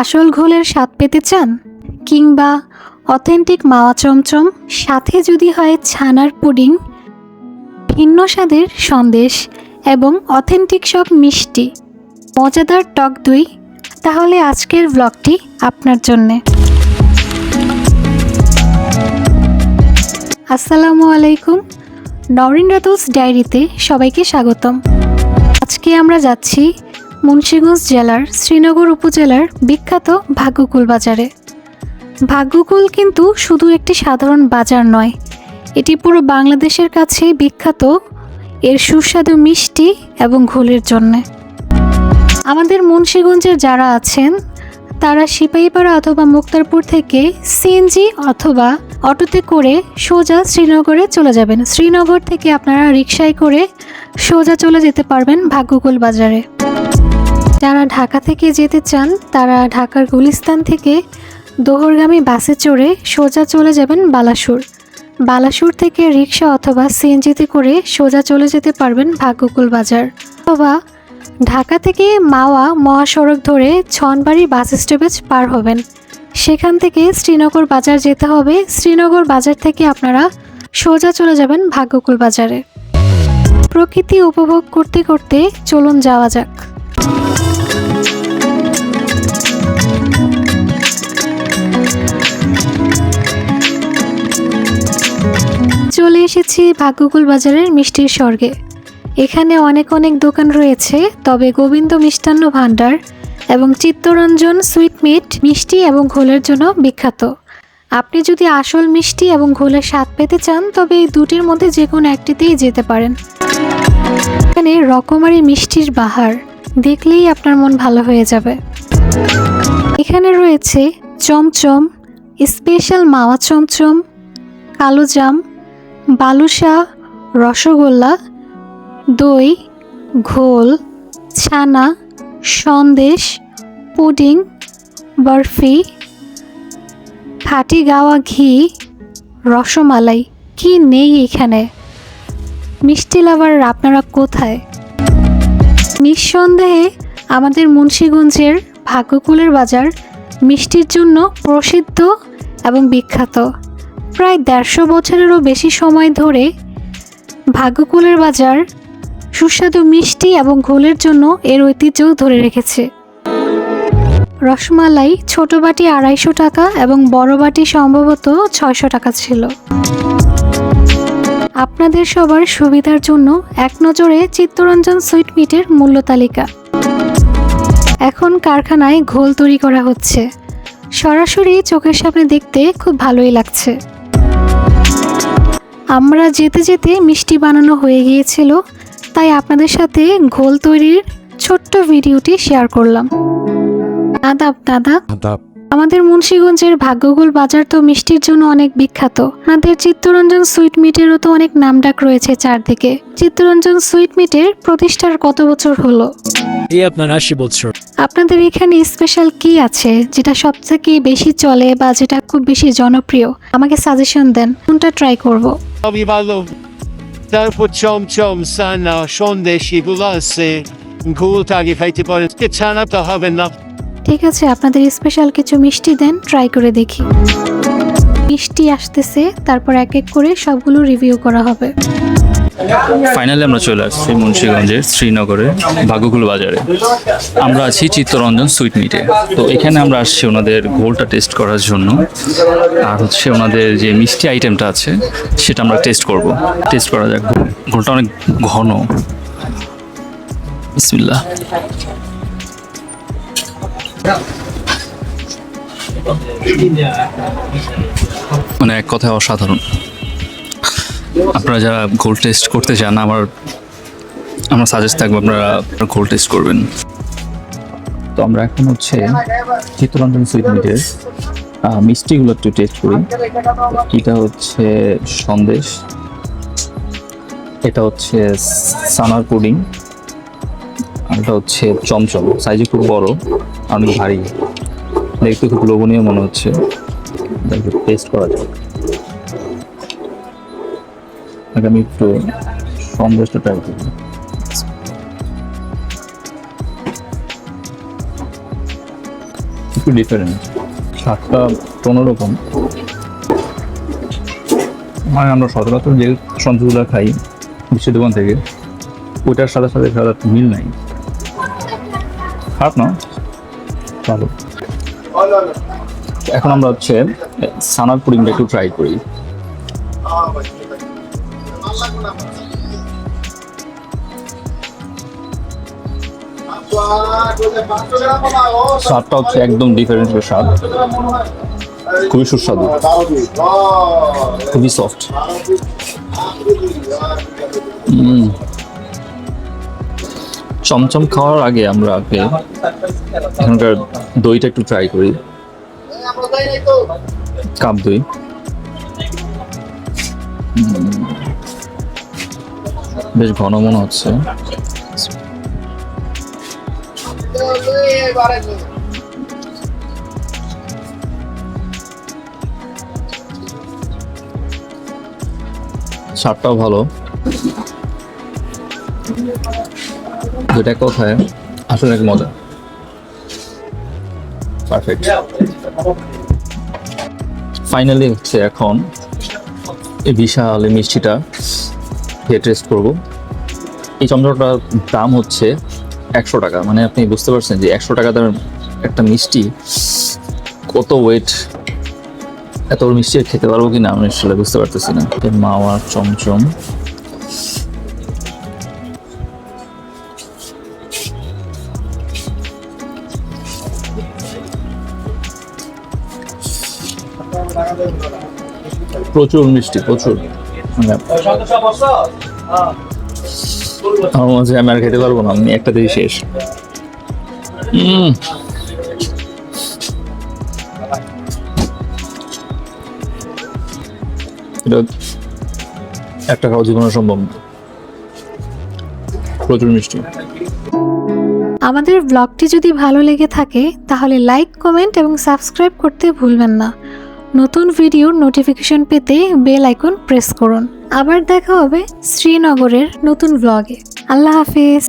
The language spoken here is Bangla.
আসল ঘোলের স্বাদ পেতে চান? কিংবা অথেন্টিক মাওয়া চমচম, সাথে যদি হয় ছানার পুডিং, ভিন্ন স্বাদের সন্দেশ এবং অথেন্টিক সব মিষ্টি, মজাদার টক দই, তাহলে আজকের ব্লগটি আপনার জন্যে। আসসালামু আলাইকুম, নরিন ডায়েরিতে সবাইকে স্বাগতম। আজকে আমরা যাচ্ছি মুন্সিগঞ্জ জেলার শ্রীনগর উপজেলার বিখ্যাত ভাগ্যকুল বাজারে। ভাগ্যকুল কিন্তু শুধু একটি সাধারণ বাজার নয়, এটি পুরো বাংলাদেশের কাছে বিখ্যাত। এর সুস্বাদু মিষ্টি এবং ঘোলের জন্যে। আমাদের মুন্সিগঞ্জের যারা আছেন, তারা সিপাহীপাড়া অথবা মুক্তারপুর থেকে সিএনজি অথবা অটোতে করে সোজা শ্রীনগরে চলে যাবেন। শ্রীনগর থেকে আপনারা রিকশায় করে সোজা চলে যেতে পারবেন ভাগ্যকুল বাজারে। যারা ঢাকা থেকে যেতে চান, তারা ঢাকার গুলিস্তান থেকে দোহরগামী বাসে চড়ে সোজা চলে যাবেন বালাসুর। বালাসুর থেকে রিক্সা অথবা সিএনজিতে করে সোজা চলে যেতে পারবেন ভাগ্যকুল বাজার। অথবা ঢাকা থেকে মাওয়া মহাসড়ক ধরে ছনবাড়ি বাস স্টপেজ পার হবেন। সেখান থেকে শ্রীনগর বাজার যেতে হবে। শ্রীনগর বাজার থেকে আপনারা সোজা চলে যাবেন ভাগ্যকুল বাজারে। প্রকৃতি উপভোগ করতে করতে চলুন যাওয়া যাক। চলে এসেছি ভাগ্যকুল বাজারের মিষ্টির স্বর্গে। এখানে অনেক অনেক দোকান রয়েছে, তবে গোবিন্দ মিষ্টান্ন ভাণ্ডার এবং চিত্তরঞ্জন সুইট মিট মিষ্টি এবং ঘোলের জন্য বিখ্যাত। আপনি যদি আসল মিষ্টি এবং ঘোলের স্বাদ পেতে চান, তবে এই দুটির মধ্যে যে কোনো একটিতেই যেতে পারেন। এখানে রকমারি মিষ্টির বাহার, দেখলেই আপনার মন ভালো হয়ে যাবে। এখানে রয়েছে চমচম, স্পেশাল মাওয়া চমচম কালোজাম বালুশা রসগোল্লা, দই, ঘোল, ছানা, সন্দেশ, পুডিং, বরফি খাটি গাওয়া ঘি, রসমালাই। কি নেই এখানে? মিষ্টি লাভার আপনারা কোথায়? নিঃসন্দেহে আমাদের মুন্সীগঞ্জের ভাগ্যকুলের বাজার মিষ্টির জন্য প্রসিদ্ধ এবং বিখ্যাত। প্রায় দেড়শো বছরেরও বেশি সময় ধরে ভাগ্যকুলের বাজার সুস্বাদু মিষ্টি এবং ঘোলের জন্য এর ঐতিহ্য ধরে রেখেছে। রসমালাই ছোট বাটি আড়াইশো টাকা এবং বড় বাটি সম্ভবত ছয়শো টাকা ছিল। আপনাদের সবার সুবিধার জন্য এক নজরে চিত্তরঞ্জন সুইট মিটের মূল্য তালিকা। এখন কারখানায় ঘোল তৈরি করা হচ্ছে। সরাসরি চোখের সামনে দেখতে খুব ভালোই লাগছে। আমরা যেতে যেতে মিষ্টি বানানো হয়ে গিয়েছিল তাই আপনাদের সাথে ঘোল তৈরির ছোট্ট ভিডিওটি শেয়ার করলাম। আদাব দাদা। আমাদের মুন্সীগঞ্জের ভাগ্যকুল বাজার তো মিষ্টির জন্য অনেক বিখ্যাত। আমাদের চিত্তরঞ্জন সুইট মিটেরও তো অনেক নামডাক রয়েছে চারদিকে। চিত্তরঞ্জন সুইট মিটের প্রতিষ্ঠার কত বছর হলো? আপনার আশি বছর। আপনাদের এখানে স্পেশাল কি আছে যেটা সবথেকে বেশি চলে বা যেটা খুব বেশি জনপ্রিয়? আমাকে সাজেশন দেন কোনটা ট্রাই করব? সবই ভালো তারপর চমচম সানা সন্দেশ এগুলো আছে ঘুলটা আগে খাইতে পারেন ছানা তো হবে না ঠিক আছে, আপনাদের স্পেশাল কিছু মিষ্টি দেন ট্রাই করে দেখি। মিষ্টি আসতেছে, তারপর এক এক করে সবগুলো রিভিউ করা হবে। ফাইনালি আমরা চলে আসছি মুন্সীগঞ্জের শ্রীনগরে ভাগ্যকুল বাজারে। আমরা আছি চিত্তরঞ্জন সুইট মিটে। তো এখানে আমরা আসছি ওনাদের ঘোলটা টেস্ট করার জন্য। আর হচ্ছে ওনাদের যে মিষ্টি আইটেমটা আছে, সেটা আমরা টেস্ট করব। টেস্ট করা যাক ঘোলটা অনেক ঘন। বিসমিল্লাহ। মানে এক কথায় অসাধারণ। আপনারা যারা গোল টেস্ট করতে চান, আমার আমরা সাজেস্ট থাকব আপনারা গোল টেস্ট করবেন। তো আমরা এখন হচ্ছে চিত্তরঞ্জন সুইট মিটের মিষ্টিগুলো একটু টেস্ট করি। এটা হচ্ছে সন্দেশ। এটা হচ্ছে সানার পুডিং। আর এটা হচ্ছে চমচম। সাইজে খুব বড় অনেক ভারী। দেখতে খুব লোভনীয় মনে হচ্ছে। টেস্ট করা যাক। আগে আমি একটু সন্দেশটা ট্রাই করি একটু ডিফারেন্ট স্বাদটা কোনোরকম মানে আমরা সচরাচর যে সঞ্চয়গুলো খাই, বিশ্বের দোকান থেকে, ওইটার সাথে সাথে সাথে মিল নাই। খারাপ না? ভালো। এখন আমরা হচ্ছে, সানার পুডিংটা একটু ট্রাই করি। স্বাদটা হচ্ছে একদম ডিফারেন্ট স্বাদ। খুবই সুস্বাদু। খুবই সফট চমচম খাওয়ার আগে আমরা আগে এখানকার দইটা একটু ট্রাই করি। কাপ দই। বেশ ঘন মনে হচ্ছে। স্বাদটাও ভালো। যেটা কোথায় আসলে এক মজা। পারফেক্ট ফাইনালি হচ্ছে এখন এই বিশাল মিষ্টিটা। খেয়ে টেস্ট করব। এই চমচমটার দাম হচ্ছে একশো টাকা। মানে আপনি বুঝতে পারছেন যে একশো টাকা দামের একটা মিষ্টি কত ওয়েট এত মিষ্টি খেতে পারব কি না আমি আসলে বুঝতে পারতেছি না। মাওয়া চমচম। প্রচুর মিষ্টি, প্রচুর। আমার মনে হচ্ছে আমি আর খেতে পারব না আমি একটা দিয়ে শেষ। এটা একটা খাওয়া জীবনে সম্ভব না। প্রচুর মিষ্টি। আমাদের ব্লগটি যদি ভালো লেগে থাকে তাহলে লাইক কমেন্ট এবং সাবস্ক্রাইব করতে ভুলবেন না। নতুন ভিডিওর নোটিফিকেশন পেতে বেল আইকন প্রেস করুন। আবার দেখা হবে শ্রীনগরের নতুন ব্লগে আল্লাহ হাফিজ।